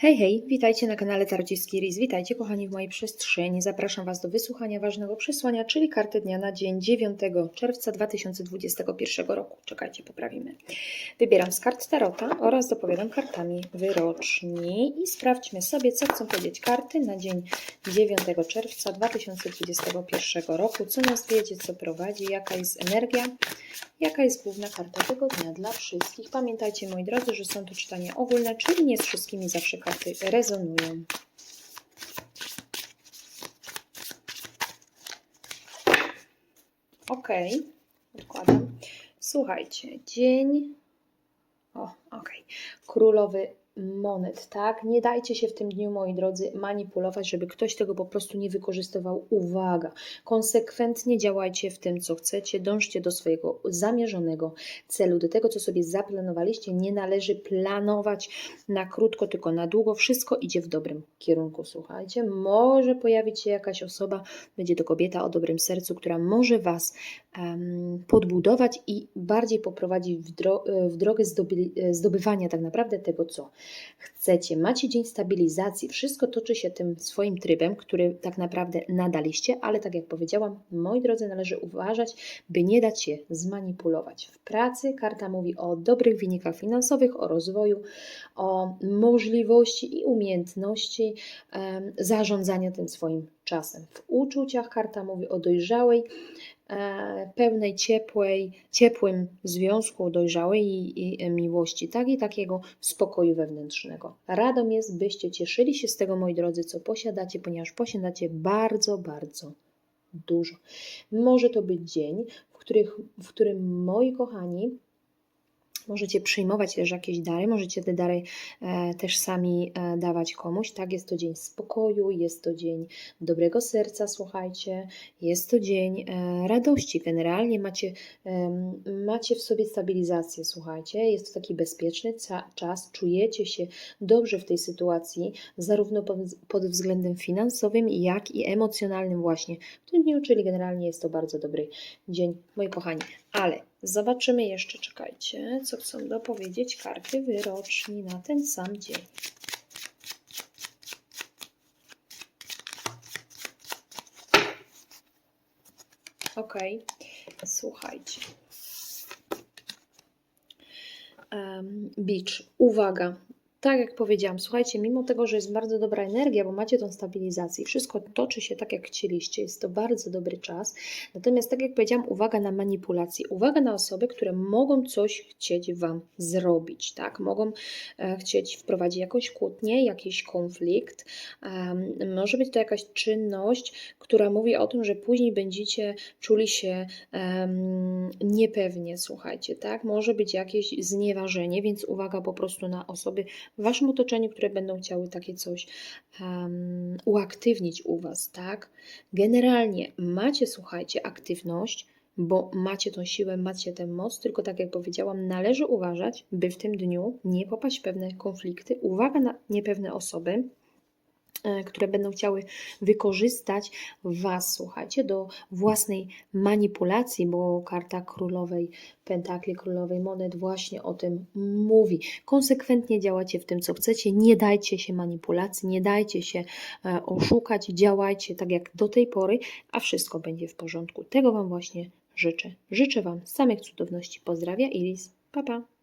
Hej, hej, witajcie na kanale Tarociski Riz. Witajcie kochani w mojej przestrzeni. Zapraszam Was do wysłuchania ważnego przesłania, czyli karty dnia na dzień 9 czerwca 2021 roku. Czekajcie, poprawimy. Wybieram z kart Tarota oraz dopowiadam kartami wyroczni i sprawdźmy sobie, co chcą powiedzieć karty na dzień 9 czerwca 2021 roku. Co nas wiedzie, co prowadzi, jaka jest energia, jaka jest główna karta tego dnia dla wszystkich. Pamiętajcie moi drodzy, że są to czytania ogólne, czyli nie z wszystkimi zawsze karty rezonują. Ok, odkładam. Słuchajcie, dzień. O, ok. Królowy monet, tak? Nie dajcie się w tym dniu, moi drodzy, manipulować, żeby ktoś tego po prostu nie wykorzystywał. Uwaga! Konsekwentnie działajcie w tym, co chcecie, dążcie do swojego zamierzonego celu, do tego, co sobie zaplanowaliście. Nie należy planować na krótko, tylko na długo. Wszystko idzie w dobrym kierunku, słuchajcie. Może pojawić się jakaś osoba, będzie to kobieta o dobrym sercu, która może Was um, podbudować i bardziej poprowadzić w, dro w drogę zdoby zdobywania tak naprawdę tego, co chcecie. Macie dzień stabilizacji, wszystko toczy się tym swoim trybem, który tak naprawdę nadaliście, ale tak jak powiedziałam, moi drodzy, należy uważać, by nie dać się zmanipulować. W pracy karta mówi o dobrych wynikach finansowych, o rozwoju, o możliwości i umiejętności um, zarządzania tym swoim czasem. W uczuciach karta mówi o dojrzałej, e, pełnej ciepłej, ciepłym związku dojrzałej i, i miłości, tak i takiego spokoju wewnętrznego. Radą jest, byście cieszyli się z tego, moi drodzy, co posiadacie, ponieważ posiadacie bardzo, bardzo dużo. Może to być dzień, w, których, w którym moi kochani, Możecie przyjmować też jakieś dary, możecie te dary e, też sami e, dawać komuś. Tak, jest to dzień spokoju, jest to dzień dobrego serca, słuchajcie, jest to dzień e, radości. Generalnie macie, macie w sobie stabilizację, słuchajcie, jest to taki bezpieczny czas, czujecie się dobrze w tej sytuacji, zarówno pod względem finansowym, jak i emocjonalnym, właśnie w tym dniu, czyli generalnie jest to bardzo dobry dzień, moi kochani. Ale zobaczymy jeszcze, czekajcie, co chcą dopowiedzieć karty wyroczni na ten sam dzień. Ok, słuchajcie. Um, beach, uwaga, tak jak powiedziałam, słuchajcie, mimo tego, że jest bardzo dobra energia, bo macie tą stabilizację, wszystko toczy się tak, jak chcieliście, jest to bardzo dobry czas. Natomiast, tak jak powiedziałam, uwaga na manipulacje, uwaga na osoby, które mogą coś chcieć Wam zrobić, tak? Mogą e, chcieć wprowadzić jakąś kłótnię, jakiś konflikt. Może być to jakaś czynność, która mówi o tym, że później będziecie czuli się niepewnie, słuchajcie, tak? Może być jakieś znieważenie, więc uwaga po prostu na osoby, w Waszym otoczeniu, które będą chciały takie coś um, uaktywnić u Was, tak? Generalnie macie, słuchajcie, aktywność, bo macie tą siłę, macie ten moc, tylko tak jak powiedziałam, należy uważać, by w tym dniu nie popaść w pewne konflikty. Uwaga na niepewne osoby, które będą chciały wykorzystać Was, słuchajcie, do własnej manipulacji, bo karta królowej pentakli, królowej monet właśnie o tym mówi. Konsekwentnie działacie w tym, co chcecie, nie dajcie się manipulacji, nie dajcie się e, oszukać, działajcie tak jak do tej pory, a wszystko będzie w porządku. Tego Wam właśnie życzę. Życzę Wam samych cudowności. Pozdrawia Iris. Pa, pa.